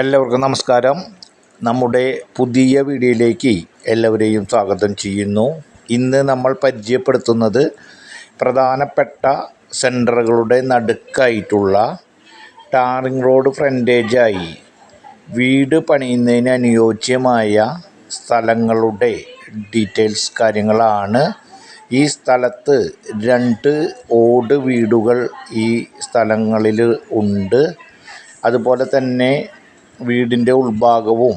എല്ലാവർക്കും നമസ്കാരം. നമ്മുടെ പുതിയ വീഡിയോയിലേക്ക് എല്ലാവരെയും സ്വാഗതം ചെയ്യുന്നു. ഇന്ന് നമ്മൾ പരിചയപ്പെടുത്തുന്നത് പ്രധാനപ്പെട്ട സെന്ററുകളുടെ നടുക്കായിട്ടുള്ള ടാറിംഗ് റോഡ് ഫ്രണ്ടേജായി വീട് പണിയുന്നതിന് അനുയോജ്യമായ സ്ഥലങ്ങളുടെ ഡീറ്റെയിൽസ് കാര്യങ്ങളാണ്. ഈ സ്ഥലത്ത് രണ്ട് ഓട് വീടുകൾ ഈ സ്ഥലങ്ങളിൽ ഉണ്ട്. അതുപോലെ തന്നെ വീടിന്റെ ഉൾഭാഗവും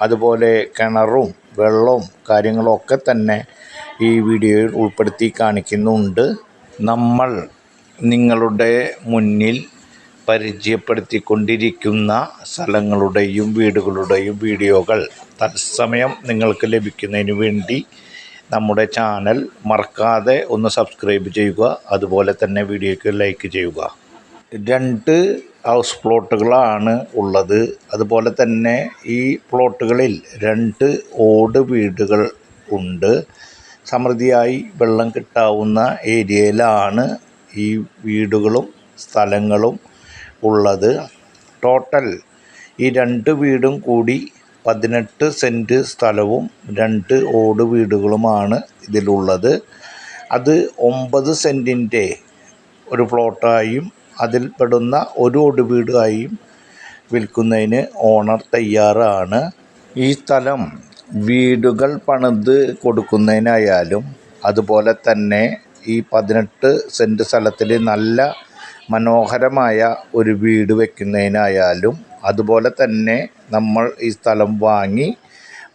അതുപോലെ കിണറും വെള്ളവും കാര്യങ്ങളൊക്കെ തന്നെ ഈ വീഡിയോയിൽ ഉൾപ്പെടുത്തി കാണിക്കുന്നുണ്ട്. നമ്മൾ നിങ്ങളുടെ മുന്നിൽ പരിചയപ്പെടുത്തിക്കൊണ്ടിരിക്കുന്ന സ്ഥലങ്ങളുടെയും വീടുകളുടെയും വീഡിയോകൾ തത്സമയം നിങ്ങൾക്ക് ലഭിക്കുന്നതിന് വേണ്ടി നമ്മുടെ ചാനൽ മറക്കാതെ ഒന്ന് സബ്സ്ക്രൈബ് ചെയ്യുക അതുപോലെ തന്നെ വീഡിയോയ്ക്ക് ലൈക്ക് ചെയ്യുക. രണ്ട് ഹൗസ് പ്ലോട്ടുകളാണ് ഉള്ളത്. അതുപോലെ തന്നെ ഈ പ്ലോട്ടുകളിൽ രണ്ട് ഓട് വീടുകൾ ഉണ്ട്. സമൃദ്ധിയായി വെള്ളം കിട്ടാവുന്ന ഏരിയയിലാണ് ഈ വീടുകളും സ്ഥലങ്ങളും ഉള്ളത്. ടോട്ടൽ ഈ രണ്ട് വീടും കൂടി പതിനെട്ട് സെന്റ് സ്ഥലവും രണ്ട് ഓട് വീടുകളുമാണ് ഇതിലുള്ളത്. അത് ഒമ്പത് സെന്റിന്റെ ഒരു പ്ലോട്ടായും അതിൽ പെടുന്ന ഒരു വീടായും വിൽക്കുന്നതിന് ഓണർ തയ്യാറാണ്. ഈ സ്ഥലം വീടുകൾ പണിത് കൊടുക്കുന്നതിനായാലും അതുപോലെ തന്നെ ഈ പതിനെട്ട് സെന്റ് സ്ഥലത്തിൽ നല്ല മനോഹരമായ ഒരു വീട് വയ്ക്കുന്നതിനായാലും അതുപോലെ തന്നെ നമ്മൾ ഈ സ്ഥലം വാങ്ങി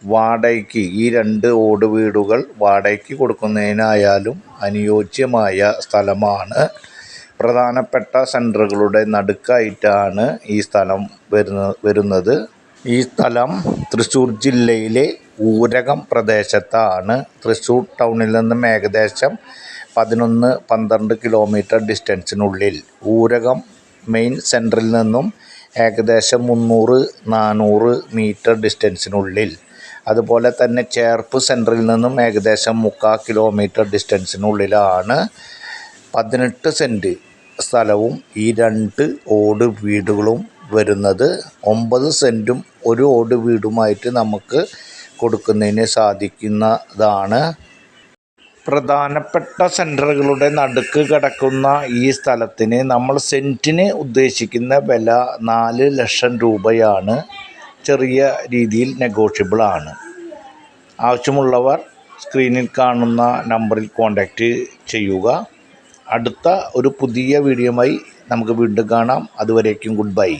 വാടകയ്ക്ക് ഈ രണ്ട് ഓട് വീടുകൾ വാടകയ്ക്ക് കൊടുക്കുന്നതിനായാലും അനുയോജ്യമായ സ്ഥലമാണ്. പ്രധാനപ്പെട്ട സെന്ററുകളുടെ നടുക്കായിട്ടാണ് ഈ സ്ഥലം വരുന്ന വരുന്നത്. ഈ സ്ഥലം തൃശ്ശൂർ ജില്ലയിലെ ഊരകം പ്രദേശത്താണ്. തൃശ്ശൂർ ടൗണിൽ നിന്നും ഏകദേശം പതിനൊന്ന് പന്ത്രണ്ട് കിലോമീറ്റർ ഡിസ്റ്റൻസിനുള്ളിൽ. ഊരകം മെയിൻ സെന്ററിൽ നിന്നും ഏകദേശം മുന്നൂറ് നാനൂറ് മീറ്റർ ഡിസ്റ്റൻസിനുള്ളിൽ. അതുപോലെ തന്നെ ചേർപ്പ് സെന്ററിൽ നിന്നും ഏകദേശം മുക്കാൽ കിലോമീറ്റർ ഡിസ്റ്റൻസിനുള്ളിലാണ് പതിനെട്ട് സെന്റ് സ്ഥലവും ഈ രണ്ട് ഓട് വീടുകളും വരുന്നത് ഒമ്പത് സെന്റും ഒരു ഓട് വീടുമായിട്ട് നമുക്ക് കൊടുക്കുന്നതിന് സാധിക്കുന്നതാണ്. പ്രധാനപ്പെട്ട സെന്ററുകളുടെ നടുക്ക് കിടക്കുന്ന ഈ സ്ഥലത്തിന് നമ്മൾ സെന്റിന് ഉദ്ദേശിക്കുന്ന വില നാല് ലക്ഷം രൂപയാണ്. ചെറിയ രീതിയിൽ നെഗോഷ്യബിളാണ് ആവശ്യമുള്ളവർ സ്ക്രീനിൽ കാണുന്ന നമ്പറിൽ കോൺടാക്റ്റ് ചെയ്യുക. അടുത്ത ഒരു പുതിയ വീഡിയോയുമായി നമുക്ക് വീണ്ടും കാണാം. അതുവരേക്കും ഗുഡ് ബൈ